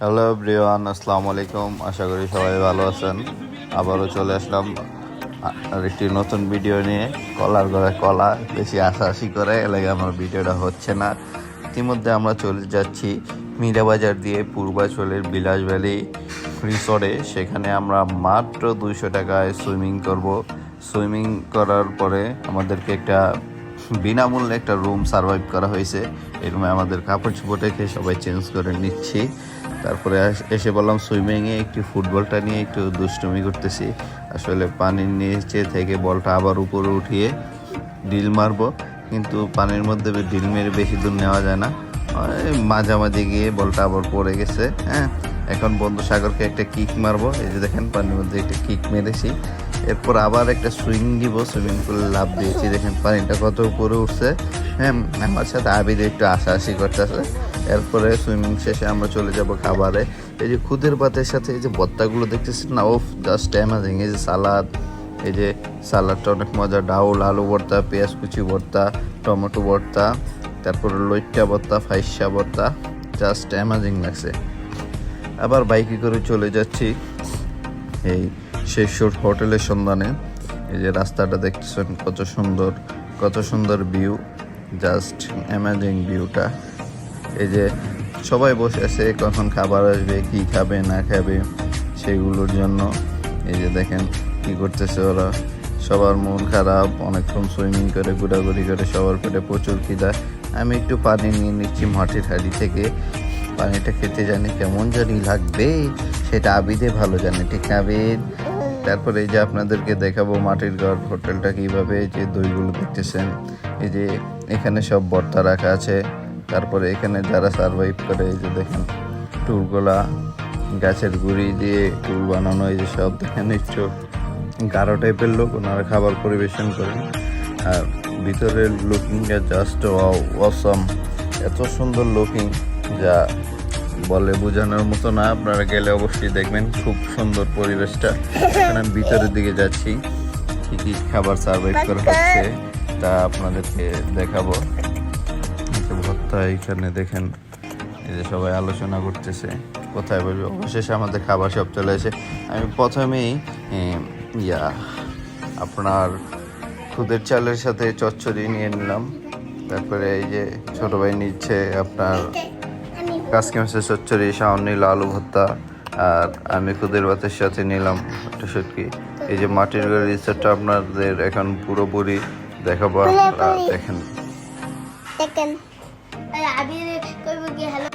Hello Brian আসসালামু আলাইকুম আশা করি সবাই ভালো আছেন আবারও চলে আসলাম আরেকটি নতুন ভিডিও নিয়ে কলার ঘরে কলা বেশি আশাআশি করে এলাকা আমার ভিডিওটা হচ্ছে না ইতিমধ্যে আমরা চলে যাচ্ছি মীরাবাজার দিয়ে পূর্বাচলের বিলাস ভ্যালি রিসর্টে সেখানে আমরা মাত্র দুইশো টাকায় সুইমিং করব সুইমিং করার পরে আমাদেরকে একটা বিনামূল্যে একটা রুম সার্ভাইভ করা হয়েছে এই রুমে আমাদের কাপড় চোপড় রেখে সবাই চেঞ্জ করে নিচ্ছি তারপরে এসে বললাম, সুইমিংয়ে একটু ফুটবলটা নিয়ে একটু দুষ্টুমি করতেছি। আসলে পানির নিচে থেকে বলটা আবার উপরে উঠিয়ে ডিল মারবো। কিন্তু পানির মধ্যে ডিল মেরে বেশি দূর নেওয়া যায় না। ওই মাঝামাঝি গিয়ে বলটা আবার পড়ে গেছে হ্যাঁ। এখন বন্ধু সাগরকে একটা কিক মারবো। এই যে দেখেন, পানির মধ্যে একটা কিক মেরেছি। এরপর আবার একটা সুইং দিব, সুইমিং পুলে লাভ দিয়েছি। দেখেন, পানিটা কত উপরে উঠছে। হ্যাঁ আমার সাথে আবির একটু আশাআশি করতেছে। এরপরে সুইমিং শেষে আমরা চলে যাব খাবারে। এই যে খুদের পাতের সাথে এই যে ভর্তাগুলো দেখতেছেন না? ও জাস্ট অ্যামাজিং এই যে সালাদ, এই যে সালাদটা অনেক মজা ডাউল, আলু ভর্তা, পেঁয়াজ কুচি ভর্তা, টমেটো ভর্তা, তারপরে লইট্টা ভর্তা, ফাইসা ভর্তা জাস্ট অ্যামাজিং লাগছে। আবার বাইকে করে চলে যাচ্ছি এই শেষর হোটেলের সন্ধানে। এই যে রাস্তাটা দেখতেছেন কত সুন্দর কত সুন্দর ভিউ জাস্ট অ্যামেজিং ভিউটা এই যে সবাই বসে আছে, কখন খাবার আসবে, কি খাবে, না খাবে, সেগুলোর জন্য। এই যে দেখেন কি করতেছে ওরা। সবার মন খারাপ, অনেকক্ষণ সুইমিং করে, ঘোরাঘুরি করে, সবার পেটে প্রচুর খিদা। আমি একটু পানি নিয়ে নিচ্ছি মাটির হাড়ি থেকে। পানিটা খেতে জানি কেমন জানি লাগবে, সেটা আবিদে ভালো জানে, ঠিক না আবিদ? তারপরে এই যে আপনাদেরকে দেখাবো মাটির ঘর, হোটেলটা কীভাবে যে দইগুলো দেখতেছেন। এই যে এখানে সব বর্তা রাখা আছে। তারপরে এখানে যারা সার্ভাইভ করে, এই যে দেখেন, টুলগুলা, গাছের গুঁড়ি দিয়ে টুল বানানো, এই যে সব দেখেন একটু গাঢ় টাইপের লোক, ওনারা খাবার পরিবেশন করেন। আর ভিতরের লুকিংটা জাস্ট অসম এত সুন্দর লুকিং যা বলে বোঝানোর মতো না, আপনারা গেলে অবশ্যই দেখবেন খুব সুন্দর পরিবেশটা। এখন আমি ভিতরের দিকে যাচ্ছি কি কি খাবার সার্ভাইভ করা হচ্ছে। তা আপনাদেরকে দেখাবো। ভর্তা এখানে দেখেন, এই যে সবাই আলোচনা করতেছে, কোথায় বলব অবশেষে আমাদের খাবার সব চলে এসে আমি প্রথমেই ইয়া, আপনার খুদের চালের সাথে চচ্চড়ি নিয়ে নিলাম। তারপরে এই যে ছোট ভাই নিচ্ছে আপনার কাসকি মাছের চচ্চড়ি শাওন নিল আলু ভর্তা, আর আমি খুদের ভাতের সাথে নিলাম একটা শুটকি। এই যে মাটির ঘর রিসোর্টটা আপনাদের এখন পুরোপুরি দেখাবো দেখেন। আবির কইব কি হ্যালো